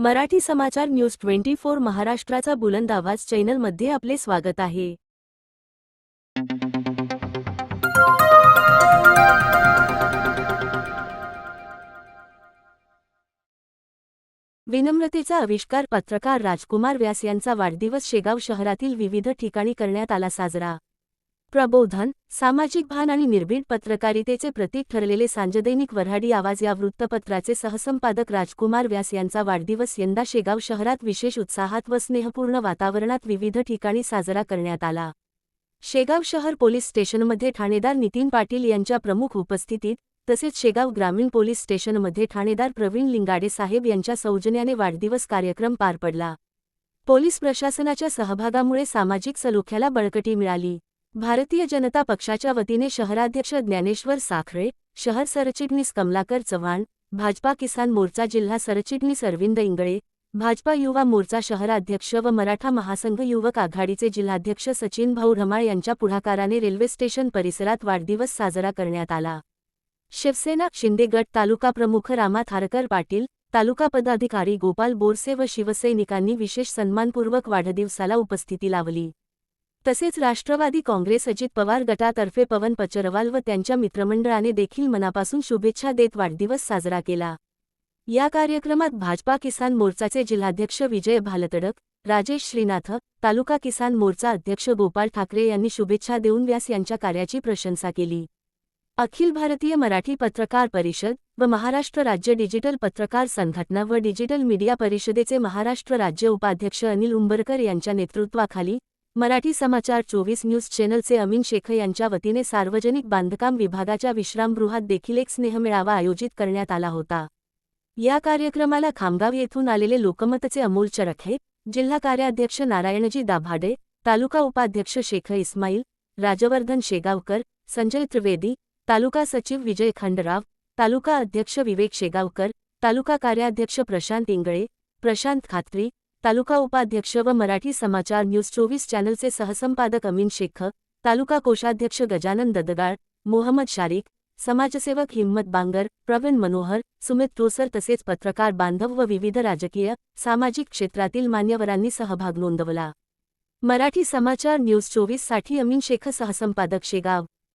मराठी समाचार news twenty four महाराष्ट्राचा बुलंद आवाज चॅनलमध्ये आपले स्वागत आहे. विनम्रतेचा आविष्कार पत्रकार राजकुमार व्यास यांचा वाढदिवस शेगाव शहरातील विविध ठिकाणी करण्यात आला साजरा. प्रबोधन सामाजिक भान आणि निर्भीड पत्रकारितेचे प्रतीक ठरलेले सांजदैनिक वऱ्हाडी आवाज या वृत्तपत्राचे सहसंपादक राजकुमार व्यास यांचा वाढदिवस यंदा शेगाव शहरात विशेष उत्साहात व स्नेहपूर्ण वातावरणात विविध ठिकाणी साजरा करण्यात आला. शेगाव शहर पोलीस स्टेशनमध्ये ठाणेदार नितीन पाटील यांच्या प्रमुख उपस्थितीत तसेच शेगाव ग्रामीण पोलीस स्टेशनमध्ये ठाणेदार प्रवीण लिंगाडे साहेब यांच्या सौजन्याने वाढदिवस कार्यक्रम पार पडला. पोलीस प्रशासनाच्या सहभागामुळे सामाजिक सलोख्याला बळकटी मिळाली. भारतीय जनता पक्षाच्या वतीने शहराध्यक्ष ज्ञानेश्वर साखरे शहर सरचिटणीस कमलाकर चव्हाण भाजपा किसान मोर्चा जिल्हा सरचिटणीस अरविंद इंगळे भाजपा युवा मोर्चा शहराध्यक्ष व मराठा महासंघ युवक आघाडीचे जिल्हाध्यक्ष सचिन भाऊ रमाळ यांच्या पुढाकाराने रेल्वे स्टेशन परिसरात वाढदिवस साजरा करण्यात आला. शिवसेना शिंदे गट तालुका प्रमुख रामा थारकर पाटील तालुका पदाधिकारी गोपाल बोरसे व शिवसैनिकांनी विशेष सन्मानपूर्वक वाढदिवसाला उपस्थिती लावली. तसेच राष्ट्रवादी काँग्रेस अजित पवार गटातर्फे पवन पचरवाल व त्यांच्या मित्रमंडळाने देखील मनापासून शुभेच्छा देत वाढदिवस साजरा केला. या कार्यक्रमात भाजपा किसान मोर्चाचे जिल्हाध्यक्ष विजय भालतडक राजेश श्रीनाथ तालुका किसान मोर्चा अध्यक्ष गोपाल ठाकरे यांनी शुभेच्छा देऊन व्यास यांच्या कार्याची प्रशंसा केली. अखिल भारतीय मराठी पत्रकार परिषद व महाराष्ट्र राज्य डिजिटल पत्रकार संघटना व डिजिटल मीडिया परिषदेचे महाराष्ट्र राज्य उपाध्यक्ष अनिल उंबरकर यांच्या नेतृत्वाखाली मराठी समाचार चोवीस न्यूज चॅनलचे अमीन शेख यांच्या वतीने सार्वजनिक बांधकाम विभागाच्या विश्रामगृहात देखील एक स्नेहमेळावा आयोजित करण्यात आला होता. या कार्यक्रमाला खामगाव येथून आलेले लोकमतचे अमोल चरखे जिल्हा कार्याध्यक्ष नारायणजी दाभाडे तालुका उपाध्यक्ष शेख इस्माईल राजवर्धन शेगावकर संजय त्रिवेदी तालुका सचिव विजय खंडराव तालुका अध्यक्ष विवेक शेगावकर तालुका कार्याध्यक्ष प्रशांत इंगळे प्रशांत खात्री तालुका उपाध्यक्ष व मराठी समाचार न्यूज चोवीस चॅनलचे सहसंपादक अमीन शेख तालुका कोषाध्यक्ष गजानन ददगाळ मोहम्मद शारिक समाजसेवक हिम्मत बांगर प्रवीण मनोहर सुमित टोसर तसेच पत्रकार बांधव व विविध राजकीय सामाजिक क्षेत्रातील मान्यवरांनी सहभाग नोंदवला. मराठी समाचार न्यूज चोवीससाठी अमीन शेख सहसंपादक शेगाव.